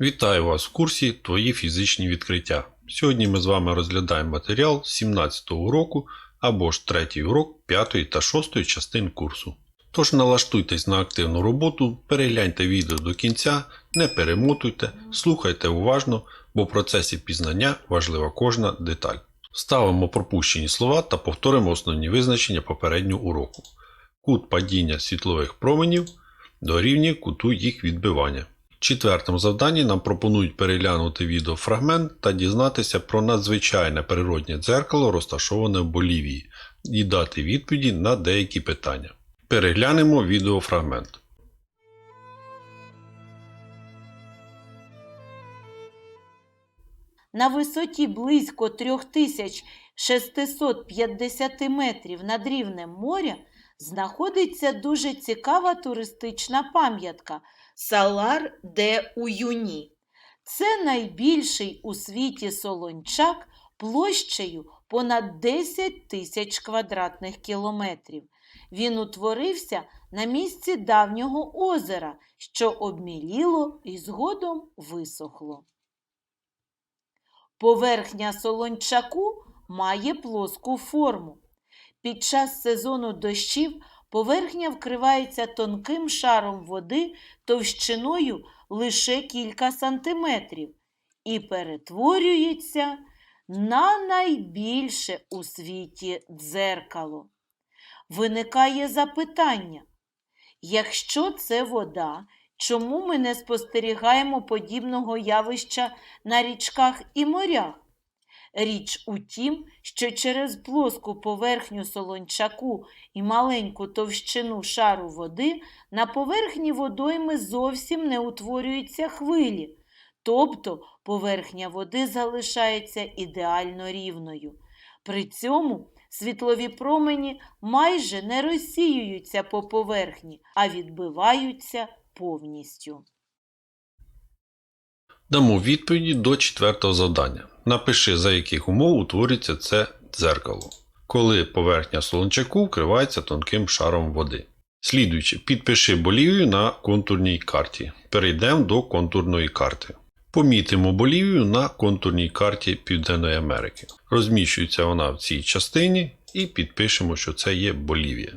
Вітаю вас в курсі Твої фізичні відкриття. Сьогодні ми з вами розглядаємо матеріал 17 уроку або ж третій урок 5 та 6 частин курсу. Тож налаштуйтесь на активну роботу, перегляньте відео до кінця, не перемотуйте, слухайте уважно, бо в процесі пізнання важлива кожна деталь. Ставимо пропущені слова та повторимо основні визначення попереднього уроку. Кут падіння світлових променів дорівнює куту їх відбивання. Четвертому завданні нам пропонують переглянути відеофрагмент та дізнатися про надзвичайне природнє дзеркало, розташоване в Болівії, і дати відповіді на деякі питання. Переглянемо відеофрагмент. На висоті близько 3650 метрів над рівнем моря знаходиться дуже цікава туристична пам'ятка Салар де Уюні. Це найбільший у світі солончак площею понад 10 тисяч квадратних кілометрів. Він утворився на місці давнього озера, що обміліло і згодом висохло. Поверхня солончаку має плоску форму. Під час сезону дощів поверхня вкривається тонким шаром води товщиною лише кілька сантиметрів і перетворюється на найбільше у світі дзеркало. Виникає запитання, якщо це вода, чому ми не спостерігаємо подібного явища на річках і морях? Річ у тім, що через плоску поверхню солончаку і маленьку товщину шару води на поверхні водойми зовсім не утворюються хвилі, тобто поверхня води залишається ідеально рівною. При цьому світлові промені майже не розсіюються по поверхні, а відбиваються повністю. Дамо відповіді до четвертого завдання. Напиши, за яких умов утворюється це дзеркало, коли поверхня солончаку вкривається тонким шаром води. Слідуючи, підпиши Болівію на контурній карті. Перейдемо до контурної карти. Помітимо Болівію на контурній карті Південної Америки. Розміщується вона в цій частині і підпишемо, що це є Болівія.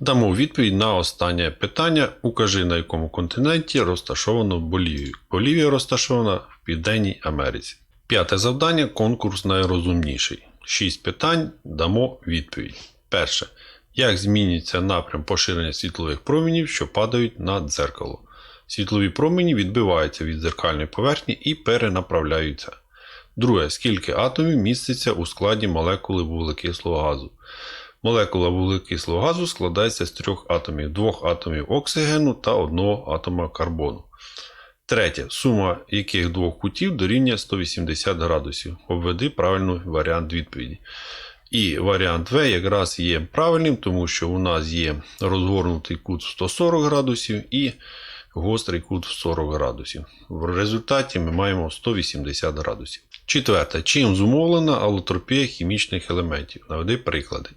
Дамо відповідь на останнє питання. Укажи, на якому континенті розташовано Болівію. Болівія розташована в Південній Америці. П'яте завдання конкурс найрозумніший. Шість питань дамо відповідь. Перше. Як змінюється напрям поширення світлових променів, що падають на дзеркало? Світлові промені відбиваються від дзеркальної поверхні і перенаправляються. Друге. Скільки атомів міститься у складі молекули вуглекислого газу? Молекула вуглекислого газу складається з трьох атомів, двох атомів оксигену та одного атома карбону. Третє. Сума яких двох кутів дорівнює 180 градусів. Обведи правильний варіант відповіді. І варіант В якраз є правильним, тому що у нас є розгорнутий кут в 140 градусів і гострий кут в 40 градусів. В результаті ми маємо 180 градусів. Четверте. Чим зумовлена алотропія хімічних елементів? Наведи приклади.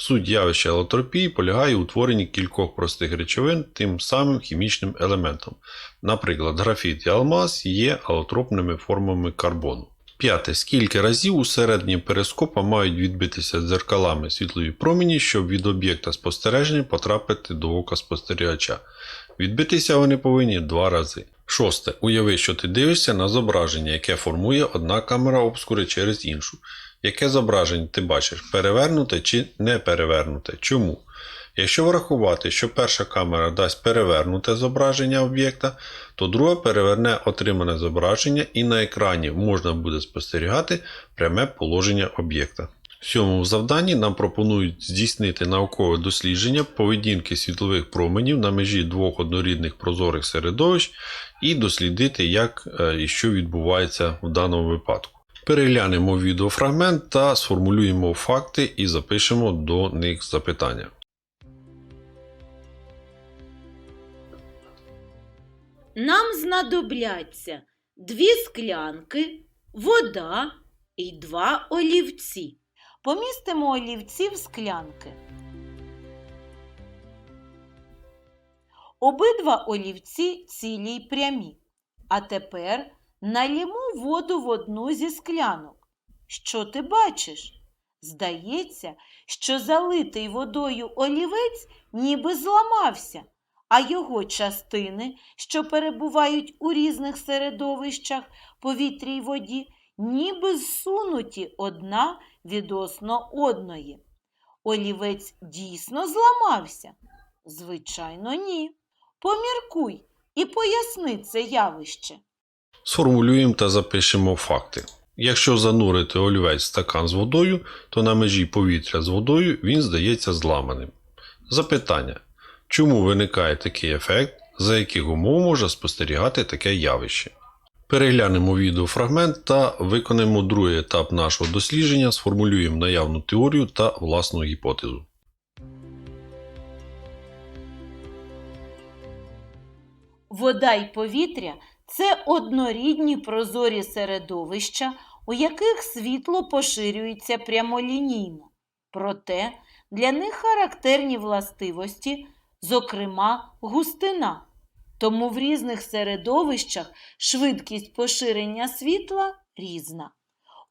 Суть явища алотропії полягає у утворенні кількох простих речовин тим самим хімічним елементом. Наприклад, графіт і алмаз є алотропними формами карбону. П'яте. Скільки разів у середині перископа мають відбитися дзеркалами світлові промені, щоб від об'єкта спостереження потрапити до ока спостерігача? Відбитися вони повинні два рази. Шосте. Уяви, що ти дивишся на зображення, яке формує одна камера обскури через іншу. Яке зображення ти бачиш? Перевернуте чи не перевернуте? Чому? Якщо врахувати, що перша камера дасть перевернуте зображення об'єкта, то друга переверне отримане зображення і на екрані можна буде спостерігати пряме положення об'єкта. В сьомому завданні нам пропонують здійснити наукове дослідження поведінки світлових променів на межі двох однорідних прозорих середовищ і дослідити, як е, і що відбувається в даному випадку. Переглянемо відеофрагмент та сформулюємо факти і запишемо до них запитання. Нам знадобляться дві склянки, вода і два олівці. Помістимо олівці в склянки. Обидва олівці цілі й прямі. А тепер Налімо воду в одну зі склянок. Що ти бачиш? Здається, що залитий водою олівець ніби зламався, а його частини, що перебувають у різних середовищах, повітрі й воді, ніби зсунуті одна відносно одної. Олівець дійсно зламався? Звичайно, ні. Поміркуй і поясни це явище. Сформулюємо та запишемо факти. Якщо занурити олівець в стакан з водою, то на межі повітря з водою він здається зламаним. Запитання. Чому виникає такий ефект, за яких умов може спостерігати таке явище? Переглянемо відеофрагмент та виконаємо другий етап нашого дослідження, сформулюємо наявну теорію та власну гіпотезу. Вода й повітря це однорідні прозорі середовища, у яких світло поширюється прямолінійно. Проте для них характерні властивості, зокрема густина. Тому в різних середовищах швидкість поширення світла різна.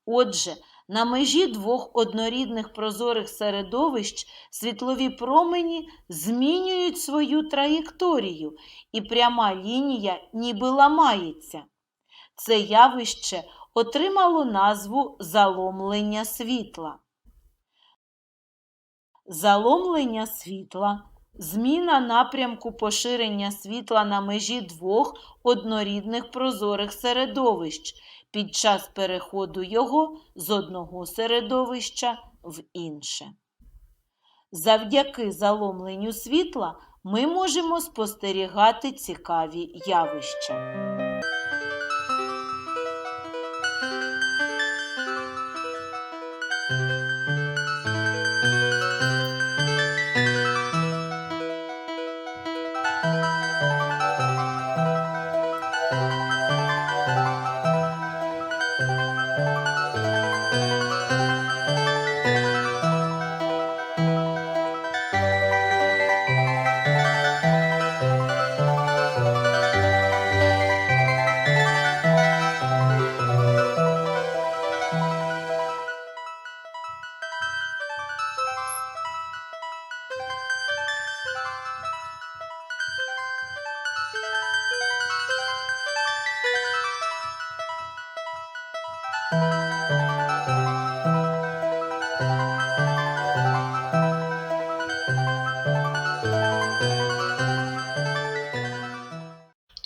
Отже, на межі двох однорідних прозорих середовищ світлові промені змінюють свою траєкторію, і пряма лінія ніби ламається. Це явище отримало назву заломлення світла. Заломлення світла зміна напрямку поширення світла на межі двох однорідних прозорих середовищ під час переходу його з одного середовища в інше. Завдяки заломленню світла ми можемо спостерігати цікаві явища.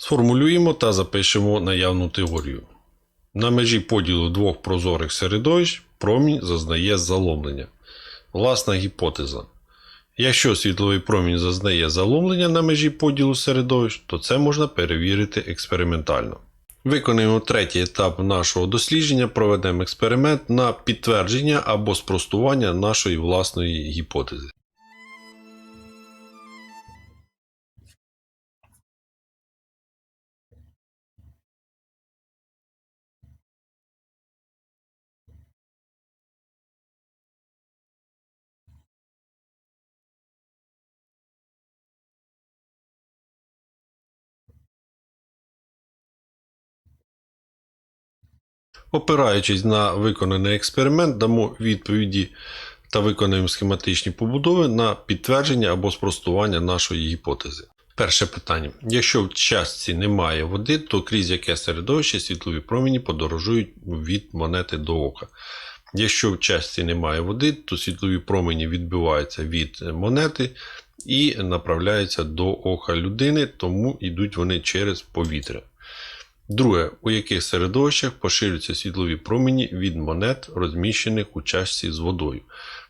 Сформулюємо та запишемо наявну теорію. На межі поділу двох прозорих середовищ промінь зазнає заломлення. Власна гіпотеза. Якщо світловий промінь зазнає заломлення на межі поділу середовищ, то це можна перевірити експериментально. Виконаємо третій етап нашого дослідження, проведемо експеримент на підтвердження або спростування нашої власної гіпотези. Опираючись на виконаний експеримент, дамо відповіді та виконаємо схематичні побудови на підтвердження або спростування нашої гіпотези. Перше питання. Якщо в частці немає води, то крізь яке середовище світлові промені подорожують від монети до ока. Якщо в частці немає води, то світлові промені відбиваються від монети і направляються до ока людини, тому йдуть вони через повітря. Друге, у яких середовищах поширюються світлові промені від монет, розміщених у чашці з водою.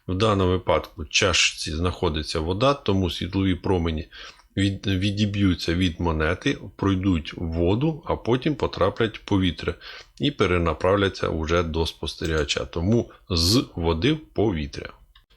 В даному випадку в чашці знаходиться вода, тому світлові промені від, відіб'ються від монети, пройдуть в воду, а потім потраплять в повітря і перенаправляться вже до спостерігача. Тому з води в повітря.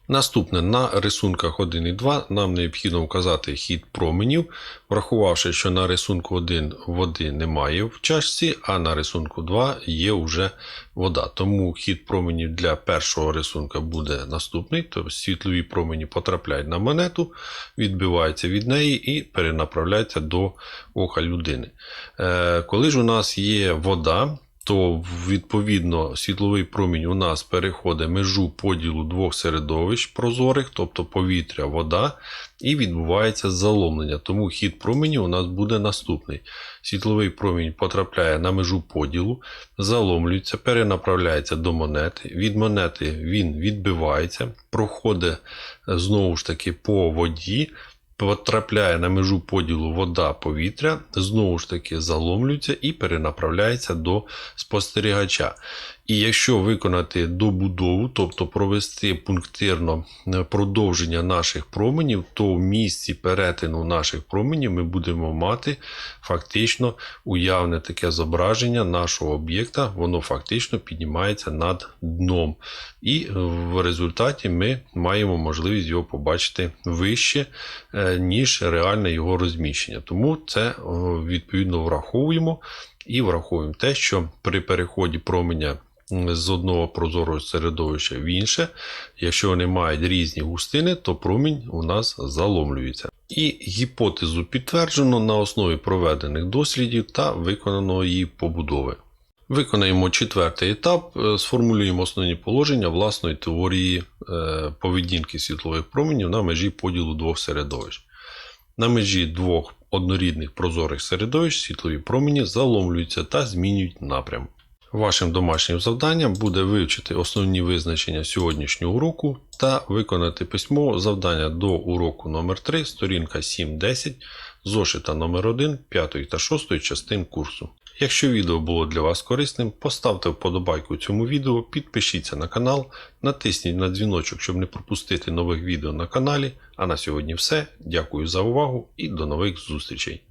Наступне на рисунках 1 і 2 нам необхідно вказати хід променів, врахувавши, що на рисунку 1 води немає в чашці, а на рисунку 2 є вже вода. Тому хід променів для першого рисунка буде наступний, тобто світлові промені потрапляють на монету, відбиваються від неї і перенаправляються до ока людини. Е, Коли ж у нас є вода, то відповідно світловий промінь у нас переходить межу поділу двох середовищ прозорих, тобто повітря, вода, і відбувається заломлення. Тому хід променю у нас буде наступний. Світловий промінь потрапляє на межу поділу, заломлюється, перенаправляється до монети. Від монети він відбивається, проходить знову ж таки по воді. Потрапляє на межу поділу вода повітря, знову ж таки заломлюється і перенаправляється до спостерігача. І якщо виконати добудову, тобто провести пунктирно е, продовження наших променів, то в місці перетину наших променів ми будемо мати фактично уявне таке зображення нашого об'єкта, воно фактично піднімається над дном. І в результаті ми маємо можливість його побачити вище, е, ніж реальне його розміщення. Тому це відповідно враховуємо і враховуємо те, що при переході променя з одного прозорого середовища в інше, якщо вони мають різні густини, то промінь у нас заломлюється. І гіпотезу підтверджено на основі проведених дослідів та виконаної побудови. Виконаємо четвертий етап, е, сформулюємо основні положення власної теорії е, поведінки світлових променів на межі поділу двох середовищ. На межі двох однорідних прозорих середовищ світлові промені заломлюються та змінюють напрям. Вашим домашнім завданням буде вивчити основні визначення сьогоднішнього уроку та виконати письмове завдання до уроку номер 3 сторінка 7-10, зошита номер 1 5 та 6 частин курсу. Якщо відео було для вас корисним, поставте вподобайку цьому відео, підпишіться на канал, натисніть на дзвіночок, щоб не пропустити нових відео на каналі. А на сьогодні все. Дякую за увагу і до нових зустрічей!